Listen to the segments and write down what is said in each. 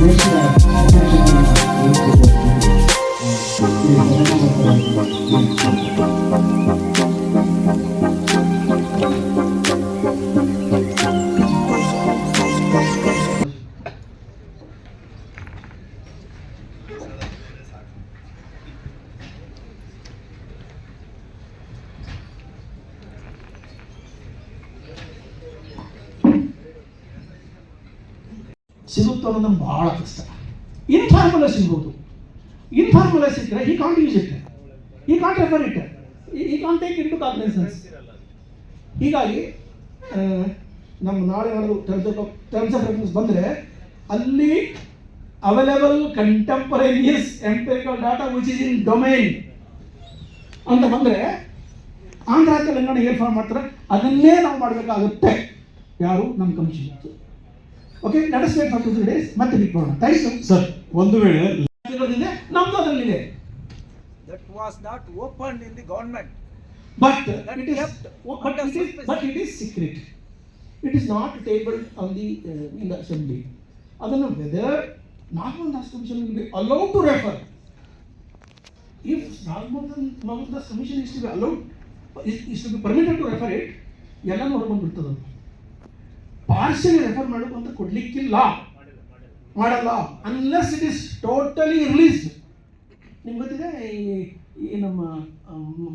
Burası ಸಿಗುತ್ತೋ ಅನ್ನೋದು ಭಾಳ ಕಷ್ಟ. ಇನ್ಫಾರ್ಮುಲಾ ಸಿಗ್ಬೋದು. ಇನ್ಫಾರ್ಮುಲಾ ಸಿಕ್ಕರೆ we can't use it we can't refer it we can't take into ಹೀಗಾಗಿ ನಮ್ಮ ನಾಳೆ ನಾವು terms of terms of reference ಬಂದರೆ ಅಲ್ಲಿ available contemporaneous empirical data which is in domain ಅಂತ ಬಂದರೆ ಆಂಧ್ರ, ತೆಲಂಗಾಣ ಏರ್ ಫಾರ್ಮ್ ಮಾಡ್ತಾರೆ. ಅದನ್ನೇ ನಾವು ಮಾಡಬೇಕಾಗುತ್ತೆ. ಯಾರು? ನಮ್ಮ ಕಮಿಷನ್ ಓಕೆ ನಡೆಸಬೇಕು ಫಾರ್ ಟು ತ್ರೀ ಡೇಸ್ ಮತ್ತೆ ಬಿಟ್ಟು ಮಾಡೋಣ. ಥ್ಯಾಂಕ್ ಯು ಸರ್ ಒಂದು ವೇಳೆ ಇರೋದ್ರಿಂದ ನಮ್ದು ಅದರಲ್ಲಿದೆ. That was not opened in the government. But it is but it is but it is secret it is not table on the in the assembly ಅದನ್ನು whether Nagamohan commission will be allowed to refer if Nagamohan Das commission is to be allowed is to be permitted to refer it ಎಲ್ಲನೂ ನೋಡ್ಕೊಂಡ್ಬಿಡ್ತದ partially refer ಮಾಡೋದು ಅಂತ ಕೊಡ್ಲಿಕ್ಕಿಲ್ಲ. ಮಾಡಲ್ಲ. Unless it is totally release ನಿಮ್ಗೆ ಗೊತ್ತಿದೆ, ಈ- ನಮ್ಮ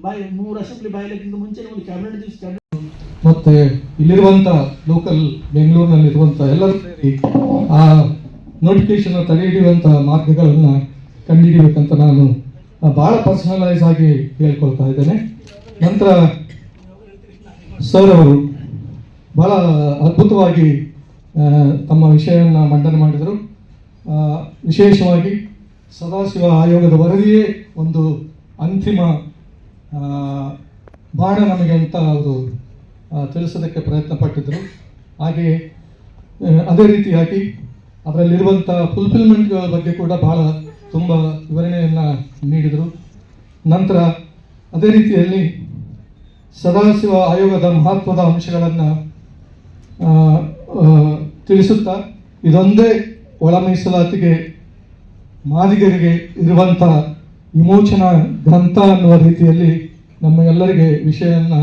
ಬಾಯಿ, ಮೂರು ಅಸೆಂಬ್ಲಿ ಬಾಯಿಲೆಕ್ಕಿಂತ ಮುಂಚೆ ಒಂದು ಕ್ಯಾಬಿನೆಟ್ ದಿವಸ ಮತ್ತೆ ಇಲ್ಲಿರುವಂತ ಲೋಕಲ್ ಬೆಂಗಳೂರಿನಲ್ಲಿರುವಂತ ಎಲ್ಲರೂ ಸೇರಿ ಆ ನೋಟಿಫಿಕೇಶನ್ ತಡೆ ಹಿಡಿಯುವಂತ ಮಾರ್ಗಗಳನ್ನ ಕಂಡುಹಿಡಿಬೇಕಂತ ನಾನು ಬಹಳ ಪರ್ಸನಲೈಸ್ ಆಗಿ ಹೇಳ್ಕೊಳ್ತಾ ಇದ್ದೇನೆ. ನಂತರ ಸರ್ ಅವರು ಬಹಳ ಅದ್ಭುತವಾಗಿ ತಮ್ಮ ವಿಷಯವನ್ನು ಮಂಡನೆ ಮಾಡಿದರು. ವಿಶೇಷವಾಗಿ ಸದಾಶಿವ ಆಯೋಗದ ವರದಿಯೇ ಒಂದು ಅಂತಿಮ ಬಾಣ ನಮಗೆ ಅಂತ ಅವರು ತಿಳಿಸೋದಕ್ಕೆ ಪ್ರಯತ್ನ ಪಟ್ಟಿದ್ದರು. ಹಾಗೆಯೇ ಅದೇ ರೀತಿಯಾಗಿ ಅದರಲ್ಲಿರುವಂಥ ಫುಲ್ಫಿಲ್ಮೆಂಟ್ಗಳ ಬಗ್ಗೆ ಕೂಡ ಬಹಳ ತುಂಬ ವಿವರಣೆಯನ್ನು ನೀಡಿದರು. ನಂತರ ಅದೇ ರೀತಿಯಲ್ಲಿ ಸದಾಶಿವ ಆಯೋಗದ ಮಹತ್ವದ ಅಂಶಗಳನ್ನು ತಿಳಿಸುತ್ತಾ ಇದೊಂದೇ ಒಳ ಮೀಸಲಾತಿಗೆ ಮಾದಿಗರಿಗೆ ಇರುವಂಥ ವಿಮೋಚನಾ ಗ್ರಂಥ ಅನ್ನುವ ರೀತಿಯಲ್ಲಿ ನಮ್ಮ ಎಲ್ಲರಿಗೆ ವಿಷಯವನ್ನು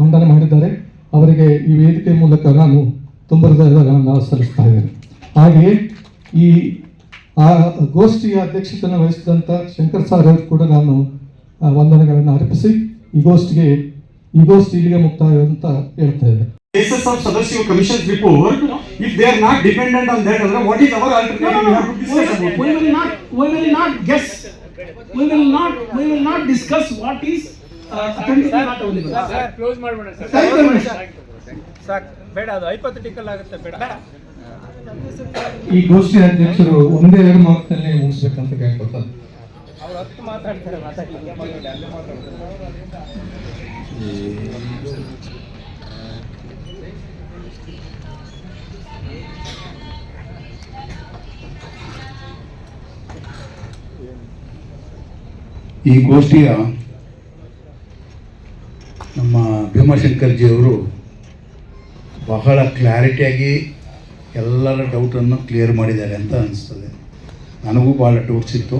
ಮಂಡನೆ ಮಾಡಿದ್ದಾರೆ. ಅವರಿಗೆ ಈ ವೇದಿಕೆ ಮೂಲಕ ನಾನು ತುಂಬ ಹೃದಯಗಳನ್ನು ಸಲ್ಲಿಸ್ತಾ ಇದ್ದೇನೆ. ಹಾಗೆಯೇ ಈ, ಆ ಗೋಷ್ಠಿಯ ಅಧ್ಯಕ್ಷತೆಯನ್ನು ವಹಿಸಿದಂಥ ಶಂಕರ್ ಸಾರ್ ಅವರು ಕೂಡ ನಾನು ವಂದನೆಗಳನ್ನು ಅರ್ಪಿಸಿ ಈ ಗೋಷ್ಠಿಗೆ, ಈ ಗೋಷ್ಠಿ ಇಲ್ಲಿಗೆ ಮುಕ್ತಾಯ ಅಂತ ಹೇಳ್ತಾ ಇದ್ದೇನೆ. Basis of Sadashiva Commission's report, if they are not dependent on that, other, what is our alternative? No, no, We no. have to discuss. We will not, we will not guess. We will not, we will not discuss what is uh, not available. close ಮಾಡ್ಬೇಡ sir. Thank you much. ಸಾಕ್ ಬೇಡ ಅದು hypothetical ಆಗುತ್ತೆ ಬೇಡ ಈ ಗೋಷ್ಠಿ ಅಧ್ಯಕ್ಷರು ಒಂದೇ ಎರಡು ಮಾತಲ್ಲಿ ಮುಗಿಸ್ಬೇಕಂತ ಕೇಳ್ಕೊತಾರೆ ಅವ್ರು ಹತ್ತು ಮಾತಾಡ್ತಾರೆ ಮಾತಾಡ್ತಾರೆ ಈ ಗೋಷ್ಠಿಯ ನಮ್ಮ ಭೀಮಾಶಂಕರ್ಜಿಯವರು ಬಹಳ ಕ್ಲಾರಿಟಿಯಾಗಿ ಎಲ್ಲರ ಡೌಟನ್ನು ಕ್ಲಿಯರ್ ಮಾಡಿದ್ದಾರೆ ಅಂತ ಅನಿಸ್ತದೆ. ನನಗೂ ಭಾಳ ಡೌಟ್ಸ್ ಇತ್ತು.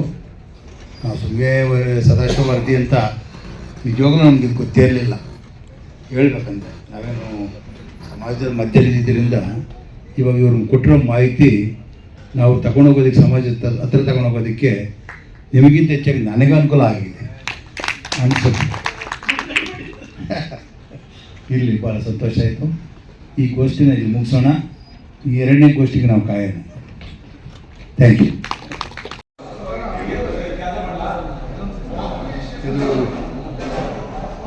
ನಾವು ಸುಮ್ಮನೆ ಸದಾಶಿವ ವರದಿ ಅಂತ ನಿಜವಾಗ್ಲೂ ಇದು ಗೊತ್ತೇ ಇರಲಿಲ್ಲ. ಹೇಳ್ಬೇಕಂದ್ರೆ ನಾವೇನು ಸಮಾಜದ ಮಧ್ಯದಲ್ಲಿದ್ದರಿಂದ ಇವಾಗ ಇವ್ರನ್ನ ಕೊಟ್ಟಿರೋ ಮಾಹಿತಿ ನಾವು ತಗೊಂಡೋಗೋದಕ್ಕೆ ಸಮಾಜದ ಹತ್ರ ತಗೊಂಡೋಗೋದಕ್ಕೆ ನಿಮಗಿಂತ ಹೆಚ್ಚಾಗಿ ನನಗೆ ಅನುಕೂಲ ಆಗಿದೆ. ಅನ್ಸುತ್ತೆ. ಇರಲಿ ಭಾಳ ಸಂತೋಷ ಆಯಿತು. ಈ ಗೋಷ್ಠಿನ ಇಲ್ಲಿ ಮುಗಿಸೋಣ. ಈ ಎರಡನೇ ಗೋಷ್ಠಿಗೆ ನಾವು ಕಾಯೋಣ. ಥ್ಯಾಂಕ್ ಯು ಇದು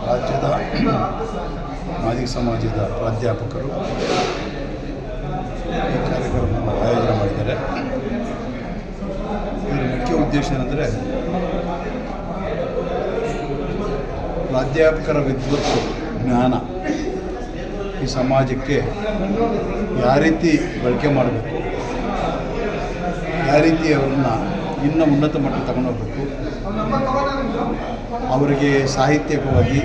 ರಾಜ್ಯದ ಮಾಜಿ ಸಮಾಜದ ಪ್ರಾಧ್ಯಾಪಕರು ಈ ಕಾರ್ಯಕ್ರಮವನ್ನು ಆಯೋಜನೆ ಮಾಡಿದ್ದಾರೆ. ಉದ್ದೇಶ ಏನಂದರೆ, ಪ್ರಾಧ್ಯಾಪಕರ ವಿದ್ವತ್ತು ಜ್ಞಾನ ಈ ಸಮಾಜಕ್ಕೆ ಯಾವ ರೀತಿ ಬಳಕೆ ಮಾಡಬೇಕು, ಯಾವ ರೀತಿ ಅವರನ್ನು ಇನ್ನೂ ಉನ್ನತ ಮಟ್ಟ ಹೋಗಬೇಕು, ಅವರಿಗೆ ಸಾಹಿತ್ಯಕವಾಗಿ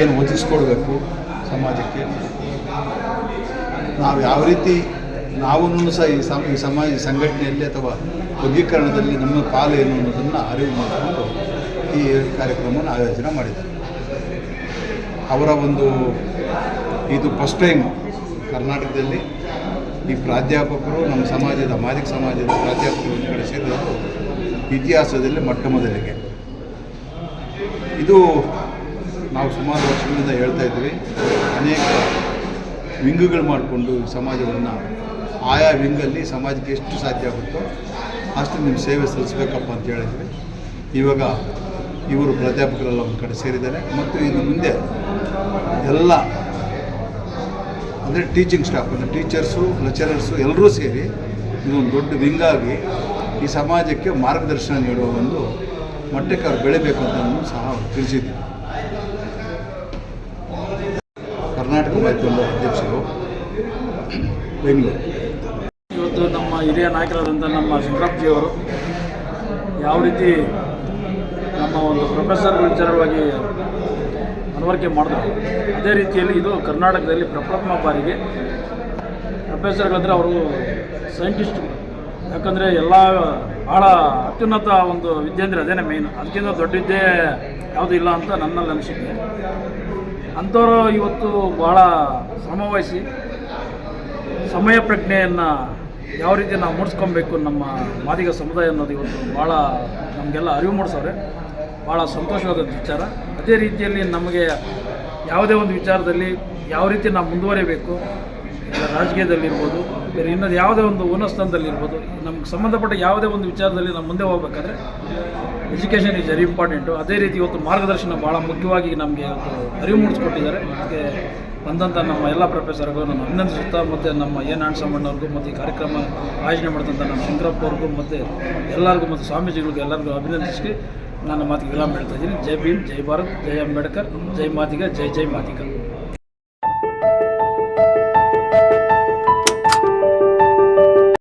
ಏನು ಒದಗಿಸ್ಕೊಡ್ಬೇಕು ಸಮಾಜಕ್ಕೆ, ನಾವು ಯಾವ ರೀತಿ ನಾವೂ ಸಹ ಈ ಸಮ, ಈ ಸಮಾಜ ಸಂಘಟನೆಯಲ್ಲಿ ಅಥವಾ ವರ್ಗೀಕರಣದಲ್ಲಿ ನಮ್ಮ ಪಾಲು ಏನು ಅನ್ನೋದನ್ನು ಅರಿವು ಮಾಡಿಕೊಂಡು ಈ ಕಾರ್ಯಕ್ರಮವನ್ನು ಆಯೋಜನೆ ಮಾಡಿದ್ದಾರೆ. ಅವರ ಒಂದು ಇದು ಫಸ್ಟ್ ಟೈಮ್ ಕರ್ನಾಟಕದಲ್ಲಿ ಈ ಪ್ರಾಧ್ಯಾಪಕರು ನಮ್ಮ ಸಮಾಜದ ಮಾದಿಕ ಸಮಾಜದ ಪ್ರಾಧ್ಯಾಪಕರು ಒಂದು ಕಡೆ ಇತಿಹಾಸದಲ್ಲಿ ಮೊಟ್ಟ ಮೊದಲಿಗೆ. ಇದು ನಾವು ಸುಮಾರು ವರ್ಷಗಳಿಂದ ಹೇಳ್ತಾ ಇದ್ವಿ ಅನೇಕ ವಿಂಗುಗಳು ಮಾಡಿಕೊಂಡು ಸಮಾಜವನ್ನು ಆಯಾ ವಿಂಗಲ್ಲಿ ಸಮಾಜಕ್ಕೆ ಎಷ್ಟು ಸಾಧ್ಯ ಆಗುತ್ತೋ ಅಷ್ಟು ನಿಮ್ಮ ಸೇವೆ ಸಲ್ಲಿಸಬೇಕಪ್ಪ ಅಂತ ಹೇಳಿದ್ವಿ. ಇವಾಗ ಇವರು ಪ್ರಾಧ್ಯಾಪಕರೆಲ್ಲ ಒಂದು ಕಡೆ ಸೇರಿದ್ದಾರೆ. ಮತ್ತು ಇನ್ನು ಮುಂದೆ ಎಲ್ಲ ಅಂದರೆ ಟೀಚಿಂಗ್ ಸ್ಟಾಫ್ ಅಂದರೆ ಟೀಚರ್ಸು ಲೆಕ್ಚರರ್ಸು ಎಲ್ಲರೂ ಸೇರಿ ಇದೊಂದು ದೊಡ್ಡ ವಿಂಗಾಗಿ ಈ ಸಮಾಜಕ್ಕೆ ಮಾರ್ಗದರ್ಶನ ನೀಡುವ ಒಂದು ಮಟ್ಟಕ್ಕೆ ಅವ್ರು ಬೆಳಿಬೇಕು ಅಂತ ನಾನು ಸಹ ಅವ್ರು ತಿಳಿಸಿದ್ದೀವಿ ಕರ್ನಾಟಕ ಮಾಧ್ಯಮದ ಅಧ್ಯಕ್ಷರು, ಬೆಂಗಳೂರು. ಇವತ್ತು ನಮ್ಮ ಹಿರಿಯ ನಾಯಕರಾದಂಥ ನಮ್ಮ ಶಂಕರಪ್ಪಜಿಯವರು ಯಾವ ರೀತಿ ನಮ್ಮ ಒಂದು ಪ್ರೊಫೆಸರ್ ವಿಚಾರವಾಗಿ ಮನವರಿಕೆ ಮಾಡಿದ್ರು, ಅದೇ ರೀತಿಯಲ್ಲಿ ಇದು ಕರ್ನಾಟಕದಲ್ಲಿ ಪ್ರಪ್ರಥಮ ಬಾರಿಗೆ ಪ್ರೊಫೆಸರ್ಗಳಂದರೆ ಅವರು ಸೈಂಟಿಸ್ಟ್ ಯಾಕಂದರೆ ಎಲ್ಲ ಭಾಳ ಅತ್ಯುನ್ನತ ಒಂದು ವಿದ್ಯೆ ಅಂದರೆ ಅದೇನೇ ಮೇಯ್ನ್ ಅದಕ್ಕಿಂತ ದೊಡ್ಡ ವಿದ್ಯೆ ಯಾವುದೂ ಇಲ್ಲ ಅಂತ ನನ್ನಲ್ಲಿ ಅನಿಸಿದ್ದೆ ಅಂಥವರು ಇವತ್ತು ಭಾಳ ಶ್ರಮವಹಿಸಿ ಸಮಯ ಪ್ರಜ್ಞೆಯನ್ನು ಯಾವ ರೀತಿ ನಾವು ಮೂಡಿಸ್ಕೊಬೇಕು ನಮ್ಮ ಮಾದಿಗ ಸಮುದಾಯ ಅನ್ನೋದು ಇವತ್ತು ಭಾಳ ನಮಗೆಲ್ಲ ಅರಿವು ಮೂಡಿಸೋರೆ. ಭಾಳ ಸಂತೋಷವಾದ ವಿಚಾರ. ಅದೇ ರೀತಿಯಲ್ಲಿ ನಮಗೆ ಯಾವುದೇ ಒಂದು ವಿಚಾರದಲ್ಲಿ ಯಾವ ರೀತಿ ನಾವು ಮುಂದುವರಿಬೇಕು ರಾಜಕೀಯದಲ್ಲಿರ್ಬೋದು, ಬೇರೆ ಇನ್ನೊಂದು ಯಾವುದೇ ಒಂದು ಉನ್ನತಸ್ಥಾನದಲ್ಲಿರ್ಬೋದು ನಮ್ಗೆ ಸಂಬಂಧಪಟ್ಟ ಯಾವುದೇ ಒಂದು ವಿಚಾರದಲ್ಲಿ ನಾವು ಮುಂದೆ ಹೋಗ್ಬೇಕಾದ್ರೆ ಎಜುಕೇಷನ್ ಈಸ್ ವೆರಿ ಇಂಪಾರ್ಟೆಂಟು ಅದೇ ರೀತಿ ಇವತ್ತು ಮಾರ್ಗದರ್ಶನ ಭಾಳ ಮುಖ್ಯವಾಗಿ ನಮಗೆ ಇವತ್ತು ಅರಿವು ಮೂಡಿಸ್ಕೊಟ್ಟಿದ್ದಾರೆ. ಅದಕ್ಕೆ ಬಂದಂಥ ನಮ್ಮ ಎಲ್ಲ ಪ್ರೊಫೆಸರ್ಗೂ ನಾನು ಅಭಿನಂದಿಸುತ್ತಾ ಮತ್ತು ನಮ್ಮ ಎನ್ ಆಣಸಮ್ಮಣ್ಣವ್ರಿಗೂ ಮತ್ತು ಈ ಕಾರ್ಯಕ್ರಮ ಆಯೋಜನೆ ಮಾಡಿದಂಥ ನಮ್ಮ ಶಂಕರಪ್ಪ ಅವ್ರಿಗೂ ಮತ್ತು ಎಲ್ಲರಿಗೂ ಮತ್ತು ಸ್ವಾಮೀಜಿಗಳಿಗೂ ಎಲ್ಲರಿಗೂ ಅಭಿನಂದಿಸಿ ನನ್ನ ಮಾತಿಗೆ ವಿರಾಮ ಹೇಳ್ತಾ ಇದ್ದೀನಿ. ಜೈ ಭೀಮ್, ಜೈ ಭಾರತ್, ಜೈ ಅಂಬೇಡ್ಕರ್, ಜೈ ಮಾತಿಗ ಜೈ ಜೈ ಮಾದಿಗ.